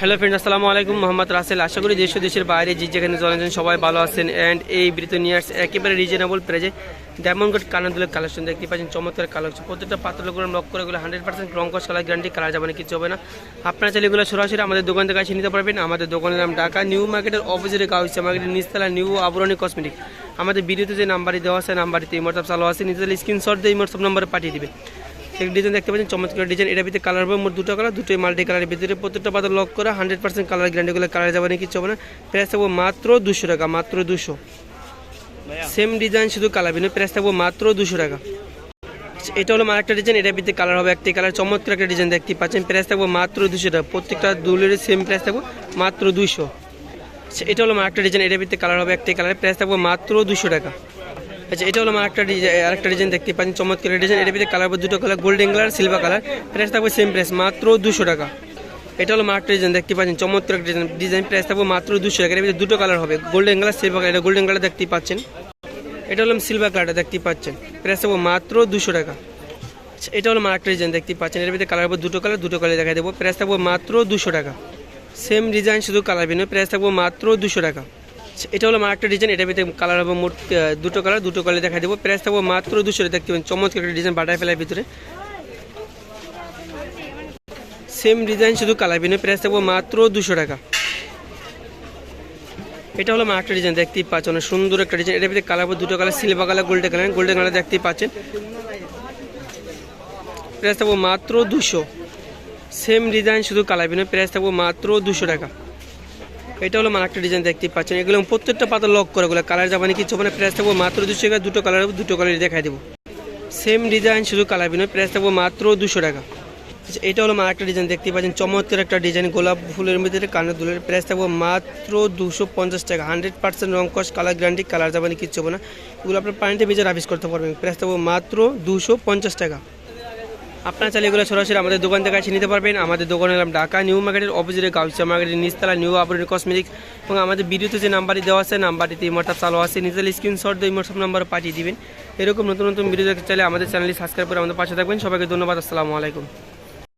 Hello friend আসসালামু আলাইকুম। মোহাম্মদ রাসেল, আশা করি দেশ দেশের বাইরে যে যেখানে জলেন সবাই ভালো আছেন। অ্যান্ড এই বৃত নিয়ে আসছে একেবারে রিজনেবল প্রাইজে ডায়মন্ড কাট কানাদুলের কালেকশন দেখতে পাচ্ছেন, চমৎকার কালেকশন প্রত্যেকটা পাত্র করে লক করে এগুলো হান্ড্রেড পার্সেন্ট রঙ্কস কালার গ্যারান্টি কালার যাবে না, কিছু হবে না। আপনারা চাইলে এগুলো সরাসরি আমাদের দোকান থেকে এসে নিতে পারবেন। আমাদের দোকানের নাম ঢাকা নিউ মার্কেটের অপোজিটে গাউসিয়া মার্কেটের নিচতলা নিউ আবরণী কসমেটিক আমাদের ভিডিওতে যে নাম্বারই দেওয়া আছে নাম্বারটিতে ইমোটসঅ্যাপ চালু আছে নিজেদের স্ক্রিনশট দিয়ে ইমোটসঅ্যাপ নাম্বারে পাঠিয়ে দিবে। এক ডিজাইন দেখতে পাচ্ছেন চমৎকার ডিজাইন। এটা ভিতরে কালার হবে মোট দুটো কালার দুটোই মাল্টি কালারের ভিতরে প্রত্যেকটা পাতা লক করা হান্ড্রেড পার্সেন্ট কালার গ্যারান্টিগুলো কালার যাবে না কিছু হবে না। প্রাইস থাকব মাত্র দুশো টাকা মাত্র দুশো। সেম ডিজাইন শুধু কালার বিনু প্রাইস থাকব মাত্র দুশো টাকা। এটা হলো আরেকটা ডিজাইন এটা ভিতরে কালার হবে একটি কালার চমৎকার একটা ডিজাইন দেখতে পাচ্ছেন। প্রাইস থাকব মাত্র দুশো টাকা। প্রত্যেকটা দুলের সেম প্রাইস থাকব মাত্র দুশো। এটা হলো আরেকটা ডিজাইন এটা ভিতরে কালার হবে একটি কালার প্রাইস থাকব মাত্র দুশো টাকা। আচ্ছা এটা হলো আরেকটা ডিজাইন আরেকটা ডিজাইন দেখতে পাচ্ছেন চমৎকার ডিজাইন এর ভিতরে কালার দুটো colour golden colour silver colour price থাকবে সেম প্রাইস মাত্র দুশো টাকা। এটা হলো আরেকটা ডিজাইন দেখতে পাচ্ছেন চমৎকার ডিজাইন ডিজাইন প্রাইস থাকবে মাত্র দুশো টাকা। এর ভিতরে দুটো কালার হবে গোল্ডেন কালার সিলভার কালার এটা গোল্ডেন কালার দেখতে পাচ্ছেন। এটা হলো সিলভার কালারটা দেখতে পাচ্ছেন। প্রাইস থাকবে মাত্র দুশো টাকা। আচ্ছা, এটা হলো আরেকটা ডিজাইন দেখতে পাচ্ছেন। এর ভিতরে কালার দুটো কালার দুটো কালার দেখা দেবো। প্রাইস থাকবে মাত্র দুশো টাকা। সেম ডিজাইন শুধু কালার ভিন্ন। প্রাইস থাকবে মাত্র দুশো টাকা। আচ্ছা, এটা হলো আমার একটা ডিজাইন এটা ভিতরে কালার হবে মোট দুটো কালার দুটো কালার দেখা দেবো। প্রাইস থাকব মাত্র দুশো দেখতে পাবেন চমৎকার একটা ডিজাইন বাটার ফেলার ভিতরে। সেম ডিজাইন শুধু কালার ভিন্ন প্রাইস থাকব মাত্র দুশো টাকা। এটা হলো আমার একটা ডিজাইন দেখতেই পাচ্ছেন অনেক সুন্দর একটা ডিজাইন এটার ভিতরে কালার দুটো colour silver colour golden colour golden colour দেখতেই পাচ্ছেন। প্রাইস থাকব মাত্র দুশো। সেম ডিজাইন শুধু কালার ভিন্ন প্রাইস থাকব মাত্র দুশো টাকা। এটা হলো মানে একটা ডিজাইন দেখতে পাচ্ছেন। এগুলো প্রত্যেকটা পাতা লক করে এগুলো কালার যাবে কিছু মানে প্রাইস থাকব মাত্র দুশো টাকা দুটো কালার দুটো কালার দেখাই দেবো। সেম ডিজাইন শুধু কালার বিনয় প্রাইস থাকব মাত্র দুশো টাকা। আচ্ছা, এটা হলো একটা ডিজাইন দেখতে পাচ্ছেন। চমৎকার একটা ডিজাইন গোলাপ ফুলের ভিতরে কানের দুলের প্রাইস থাকব মাত্র দুশো পঞ্চাশ টাকা। হান্ড্রেড পার্সেন্ট রং কস কালার গ্যারান্টি কালার যাবে না কিচ্ছু হবে না। এগুলো আপনার পানিতে ভিজে রাবিস করতে পারবেন। প্রাইস থাকব মাত্র দুশো পঞ্চাশ টাকা। আপনারা চাইলে এগুলো সরাসরি আমাদের দোকান থেকে এসে নিতে পারবেন। আমাদের দোকানের নাম ঢাকা নিউ মার্কেটের অপোজিটে গাউচা মার্কেটের নিচতলা নিউ আবরণ কসমেটিক এবং আমাদের ভিডিওতে যে নাম্বারটি দেওয়া আছে, নাম্বারটিতে ইমোটসঅ্যাপ চালু আছে। নিজের স্ক্রিনশট দিয়ে সব নাম্বার পাঠিয়ে দিবেন। এরকম নতুন নতুন ভিডিও দেখতে চাইলে আমাদের চ্যানেলটি সাবস্ক্রাইব করে আমাদের পাশে থাকবেন। সবাইকে ধন্যবাদ। আসসালামু আলাইকুম।